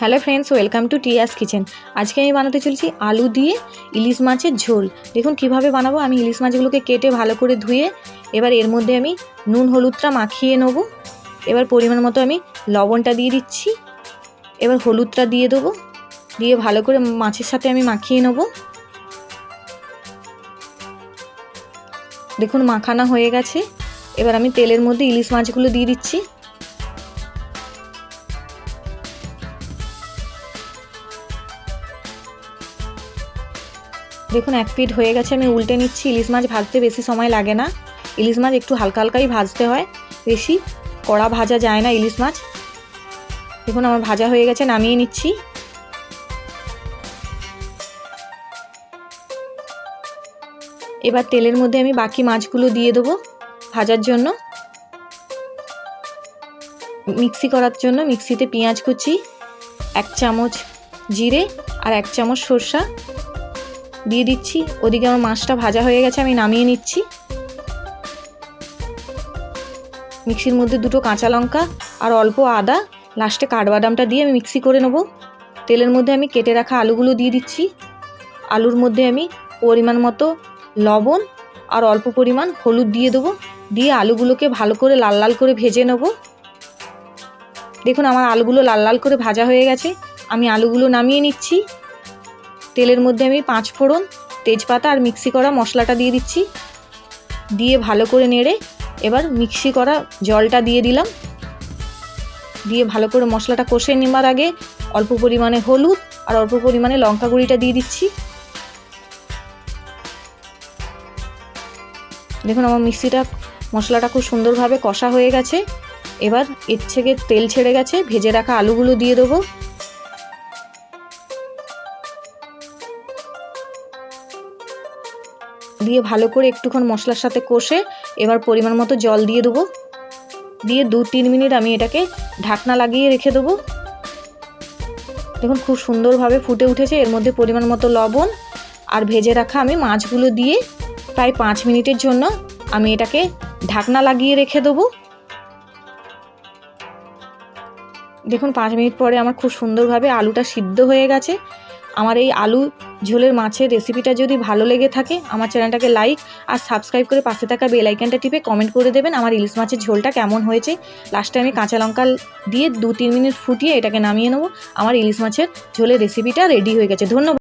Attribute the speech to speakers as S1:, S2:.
S1: Hello friends welcome to Tia's kitchen আজকে আমি বানাতে চলেছি আলু দিয়ে ইলিশ মাছের ঝোল। দেখুন কীভাবে বানাবো, আমি ইলিশ মাছগুলোকে কেটে ভালো করে ধুয়ে এবার এর মধ্যে আমি নুন, হলুদটা মাখিয়ে নেব। এবার পরিমাণ মতো আমি লবণটা দিয়ে দিচ্ছি। এবার হলুদটা দিয়ে দেবো। দিয়ে ভালো করে মাছের সাথে আমি মাখিয়ে নেব। দেখুন মাখানা হয়ে গেছে। এবার আমি তেলের মধ্যে ইলিশ মাছগুলো দিয়ে দিচ্ছি। দেখুন, এক পিঠ হয়ে গেছে, আমি উল্টে নিচ্ছি। ইলিশ মাছ ভাজতে বেশি সময় লাগে না। ইলিশ মাছ একটু হালকা হালকাই ভাজতে হয়। বেশি কড়া ভাজা যায় না ইলিশ মাছ। দেখুন, আমার ভাজা হয়ে গেছে, নামিয়ে নিচ্ছি। এবার তেলের মধ্যে আমি বাকি মাছগুলো দিয়ে দেবো ভাজার জন্য। মিক্সি করার জন্য মিক্সিতে পেঁয়াজ কুচি, এক চামচ জিরে আর এক চামচ সর্ষা। দিয়ে দিচ্ছি। ওদিকে আমার মাছটা ভাজা হয়ে গেছে, আমি নামিয়ে নিচ্ছি। মিক্সির মধ্যে দুটো কাঁচা লঙ্কা আর অল্প আদা লাস্টে কাঠবাদামটা দিয়ে আমি মিক্সি করে নেব। তেলের মধ্যে আমি কেটে রাখা আলুগুলো দিয়ে দিচ্ছি। আলুর মধ্যে আমি পরিমাণ মতো লবণ আর অল্প পরিমাণ হলুদ দিয়ে দেবো। দিয়ে আলুগুলোকে ভালো করে লাল লাল করে ভেজে নেব। দেখুন, আমার আলুগুলো লাল লাল করে ভাজা হয়ে গেছে। আমি আলুগুলো নামিয়ে নিচ্ছি। তেলের মধ্যে আমি পাঁচ ফোড়ন, তেজপাতা আর মিক্সি করা মশলাটা দিয়ে দিচ্ছি। দিয়ে ভালো করে নেড়ে এবার মিক্সি করা জলটা দিয়ে দিলাম। দিয়ে ভালো করে মশলাটা কষে নেবার আগে অল্প পরিমাণে হলুদ আর অল্প পরিমাণে লঙ্কা গুঁড়িটা দিয়ে দিচ্ছি। দেখুন আমার মিক্সিটা, মশলাটা খুব সুন্দরভাবে কষা হয়ে গেছে। এবার এর থেকে তেল ছেড়ে গেছে, ভেজে রাখা আলুগুলো দিয়ে দেবো। দিয়ে ভালো করে একটুক্ষণ মশলার সাথে কষে এবার পরিমাণ মতো জল দিয়ে দেবো। দিয়ে দু তিন মিনিট আমি এটাকে ঢাকনা লাগিয়ে রেখে দেবো। দেখুন খুব সুন্দরভাবে ফুটে উঠেছে, এর মধ্যে পরিমাণ মতো লবণ আর ভেজে রাখা আমি মাছগুলো দিয়ে প্রায় পাঁচ মিনিটের জন্য আমি এটাকে ঢাকনা লাগিয়ে রেখে দেবো। দেখুন পাঁচ মিনিট পরে আমার খুব সুন্দরভাবে আলুটা সিদ্ধ হয়ে গেছে। আমার এই আলু ঝোলের মাছের রেসিপিটা যদি ভালো লেগে থাকে, আমার চ্যানেলটাকে লাইক আর সাবস্ক্রাইব করে পাশে থাকা বেল আইকনটা টিপে কমেন্ট করে দেবেন আমার ইলিশ মাছের ঝোলটা কেমন হয়েছে। লাস্টে আমি কাঁচা লঙ্কা দিয়ে দু তিন মিনিট ফুটিয়ে এটাকে নামিয়ে নেব। আমার ইলিশ মাছের ঝোলের রেসিপিটা রেডি হয়ে গেছে। ধন্যবাদ।